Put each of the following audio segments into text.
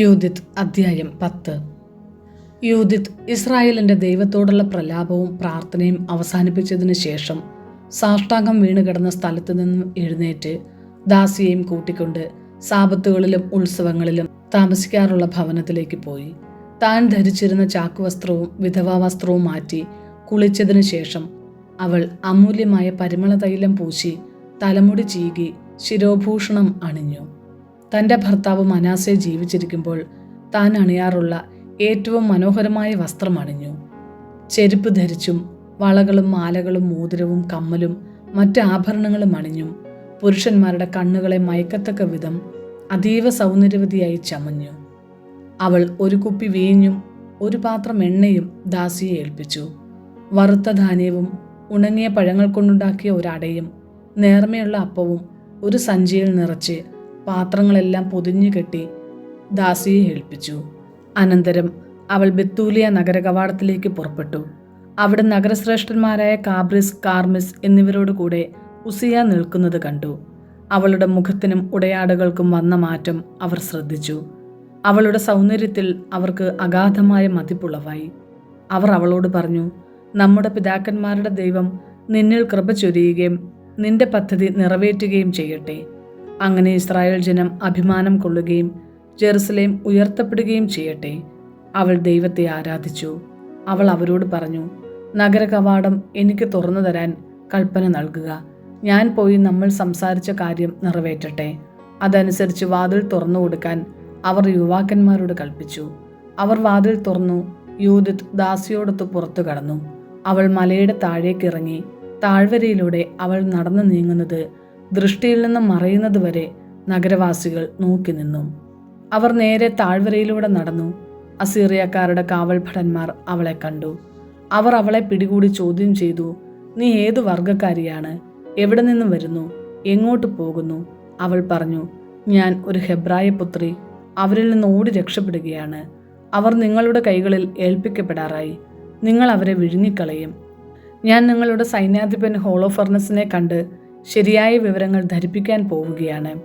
Judith അധ്യായം പത്ത്. യൂതിത് ഇസ്രായേലിന്റെ ദൈവത്തോടുള്ള പ്രലാപവും പ്രാർത്ഥനയും അവസാനിപ്പിച്ചതിന് ശേഷം സാഷ്ടാംഗം വീണുകിടന്ന സ്ഥലത്തു നിന്നും എഴുന്നേറ്റ് ദാസിയെയും കൂട്ടിക്കൊണ്ട് സാപത്തുകളിലും ഉത്സവങ്ങളിലും താമസിക്കാറുള്ള ഭവനത്തിലേക്ക് പോയി. താൻ ധരിച്ചിരുന്ന ചാക്കുവസ്ത്രവും വിധവാ വസ്ത്രവും മാറ്റി കുളിച്ചതിനു ശേഷം അവൾ അമൂല്യമായ പരിമള തൈലം പൂശി തലമുടി ചീകി ശിരോഭൂഷണം അണിഞ്ഞു. തന്റെ ഭർത്താവ് മനാസെ ജീവിച്ചിരിക്കുമ്പോൾ താൻ അണിയാറുള്ള ഏറ്റവും മനോഹരമായ വസ്ത്രം അണിഞ്ഞു. ചെരുപ്പ് ധരിച്ചും വളകളും മാലകളും മോതിരവും കമ്മലും മറ്റ് ആഭരണങ്ങളും അണിഞ്ഞും പുരുഷന്മാരുടെ കണ്ണുകളെ മയക്കത്തക്ക വിധം അതീവ സൗന്ദര്യവതിയായി ചമഞ്ഞു. അവൾ ഒരു കുപ്പി വീഞ്ഞും ഒരു പാത്രം എണ്ണയും ദാസിയെ ഏൽപ്പിച്ചു. വറുത്ത ധാന്യവും ഉണങ്ങിയ പഴങ്ങൾ കൊണ്ടുണ്ടാക്കിയ ഒരടയും നേർമയുള്ള അപ്പവും ഒരു സഞ്ചിയിൽ നിറച്ച് പാത്രങ്ങളെല്ലാം പൊതിഞ്ഞു കെട്ടി ദാസിയെ ഏൽപ്പിച്ചു. അനന്തരം അവൾ ബെത്തൂലിയ നഗര കവാടത്തിലേക്ക് പുറപ്പെട്ടു. അവിടെ നഗരശ്രേഷ്ഠന്മാരായ കാബ്രിസ് കാർമിസ് എന്നിവരോട് കൂടെ ഉസിയ നിൽക്കുന്നത് കണ്ടു. അവളുടെ മുഖത്തിനും ഉടയാടകൾക്കും വന്ന മാറ്റം അവർ ശ്രദ്ധിച്ചു. അവളുടെ സൗന്ദര്യത്തിൽ അവർക്ക് അഗാധമായ മതിപ്പുളവായി. അവർ അവളോട് പറഞ്ഞു നമ്മുടെ പിതാക്കന്മാരുടെ ദൈവം നിന്നിൽ കൃപ ചൊരിയുകയും നിന്റെ പദ്ധതി നിറവേറ്റുകയും ചെയ്യട്ടെ. അങ്ങനെ ഇസ്രായേൽ ജനം അഭിമാനം കൊള്ളുകയും ജെറുസലേം ഉയർത്തപ്പെടുകയും ചെയ്യട്ടെ. അവൾ ദൈവത്തെ ആരാധിച്ചു. അവൾ അവരോട് പറഞ്ഞു നഗര കവാടം എനിക്ക് തുറന്നു തരാൻ കൽപ്പന നൽകുക. ഞാൻ പോയി നമ്മൾ സംസാരിച്ച കാര്യം നിറവേറ്റട്ടെ. അതനുസരിച്ച് വാതിൽ തുറന്നു കൊടുക്കാൻ അവർ യുവാക്കന്മാരോട് കൽപ്പിച്ചു. അവർ വാതിൽ തുറന്നു യൂതിത്ത് ദാസിയോടൊത്ത് പുറത്തു കടന്നു. അവൾ മലയുടെ താഴേക്കിറങ്ങി താഴ്വരയിലൂടെ അവൾ നടന്നു നീങ്ങുന്നത് ദൃഷ്ടിയിൽ നിന്നും മറയുന്നതുവരെ നഗരവാസികൾ നോക്കി നിന്നു. അവർ നേരെ താഴ്വരയിലൂടെ നടന്നു. അസീറിയക്കാരുടെ കാവൽഭടന്മാർ അവളെ കണ്ടു. അവർ അവളെ പിടികൂടി ചോദ്യം ചെയ്തു നീ ഏതു വർഗക്കാരിയാണ് എവിടെ നിന്നും വരുന്നു? എങ്ങോട്ട് പോകുന്നു? അവൾ പറഞ്ഞു ഞാൻ ഒരു ഹെബ്രായ പുത്രി. അവരിൽ നിന്ന് ഓടി രക്ഷപ്പെടുകയാണ്. അവർ നിങ്ങളുടെ കൈകളിൽ ഏൽപ്പിക്കപ്പെടാറായി. നിങ്ങൾ അവരെ വിഴുങ്ങിക്കളയും. ഞാൻ നിങ്ങളുടെ സൈന്യാധിപൻ ഹോളോഫർണസിനെ കണ്ട് ശരിയായ വിവരങ്ങൾ ധരിപ്പിക്കാൻ പോവുകയാണ്.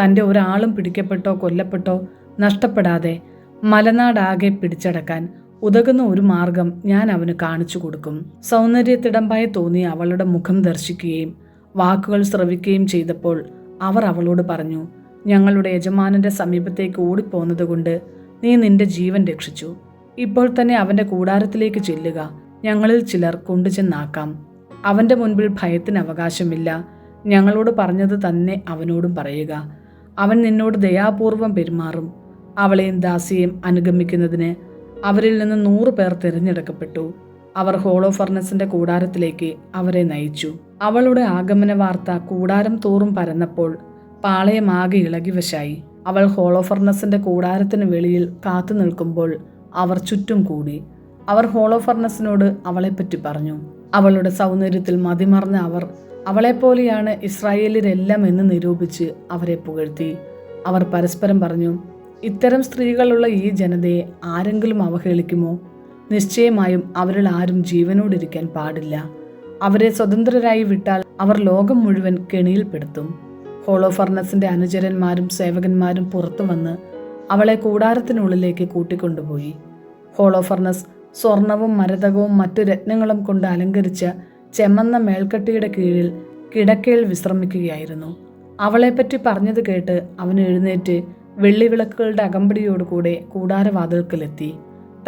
തന്റെ ഒരാളും പിടിക്കപ്പെട്ടോ കൊല്ലപ്പെട്ടോ നഷ്ടപ്പെടാതെ മലനാടാകെ പിടിച്ചടക്കാൻ ഉതകുന്ന ഒരു മാർഗം ഞാൻ അവന് കാണിച്ചു കൊടുക്കും. സൗന്ദര്യത്തിടമ്പായി തോന്നി അവളുടെ മുഖം ദർശിക്കുകയും വാക്കുകൾ ശ്രവിക്കുകയും ചെയ്തപ്പോൾ അവർ അവളോട് പറഞ്ഞു ഞങ്ങളുടെ യജമാനന്റെ സമീപത്തേക്ക് ഓടിപ്പോന്നതുകൊണ്ട് നീ നിന്റെ ജീവൻ രക്ഷിച്ചു. ഇപ്പോൾ തന്നെ അവന്റെ കൂടാരത്തിലേക്ക് ചെല്ലുക. ഞങ്ങളിൽ ചിലർ കൊണ്ടുചെന്നാക്കാം. അവന്റെ മുൻപിൽ ഭയത്തിന് അവകാശമില്ല. ഞങ്ങളോട് പറഞ്ഞത് തന്നെ അവനോടും പറയുക. അവൻ നിന്നോട് ദയാപൂർവം പെരുമാറും. അവളെയും ദാസിയെയും അനുഗമിക്കുന്നതിന് അവരിൽ നിന്ന് നൂറ് പേർ തിരഞ്ഞെടുക്കപ്പെട്ടു. അവർ ഹോളോ ഫർണസിന്റെ കൂടാരത്തിലേക്ക് അവരെ നയിച്ചു. അവളുടെ ആഗമന വാർത്ത കൂടാരം തോറും പരന്നപ്പോൾ പാളയമാകെ ഇളകിവശായി. അവൾ ഹോളോ ഫർണസിന്റെ കൂടാരത്തിന് വെളിയിൽ കാത്തു നിൽക്കുമ്പോൾ അവർ ചുറ്റും കൂടി. അവർ ഹോളോ ഫർണസിനോട് അവളെപ്പറ്റി പറഞ്ഞു. അവളുടെ സൗന്ദര്യത്തിൽ മതിമറന്ന അവർ അവളെപ്പോലെയാണ് ഇസ്രായേലിരെല്ലാം എന്ന് നിരൂപിച്ച് അവരെ പുകഴ്ത്തി. അവർ പരസ്പരം പറഞ്ഞു ഇത്തരം സ്ത്രീകളുള്ള ഈ ജനതയെ ആരെങ്കിലും അവഹേളിക്കുമോ? നിശ്ചയമായും അവരിൽ ആരും ജീവനോടിരിക്കാൻ പാടില്ല. അവരെ സ്വതന്ത്രരായി വിട്ടാൽ അവർ ലോകം മുഴുവൻ കെണിയിൽപ്പെടുത്തും. ഹോളോഫർണസിന്റെ അനുചരന്മാരും സേവകന്മാരും പുറത്തു വന്ന് അവളെ കൂടാരത്തിനുള്ളിലേക്ക് കൂട്ടിക്കൊണ്ടുപോയി. ഹോളോഫർണസ് സ്വർണവും മരതകവും മറ്റു രത്നങ്ങളും കൊണ്ട് അലങ്കരിച്ച ചെമ്മന്ന മേൽക്കട്ടിയുടെ കീഴിൽ കിടക്കയിൽ വിശ്രമിക്കുകയായിരുന്നു. അവളെപ്പറ്റി പറഞ്ഞത് കേട്ട് അവൻ എഴുന്നേറ്റ് വെള്ളിവിളക്കുകളുടെ അകമ്പടിയോടുകൂടെ കൂടാരവാതിൽക്കലെത്തി.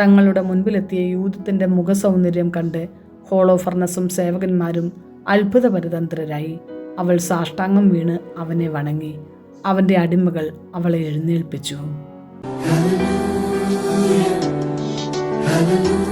തങ്ങളുടെ മുൻപിലെത്തിയ യൂതത്തിന്റെ മുഖസൗന്ദര്യം കണ്ട് ഹോളോഫർണസും സേവകന്മാരും അത്ഭുതപരിതന്ത്രരായി. അവൾ സാഷ്ടാംഗം വീണ് അവനെ വണങ്ങി. അവന്റെ അടിമകൾ അവളെ എഴുന്നേൽപ്പിച്ചു. Hallelujah.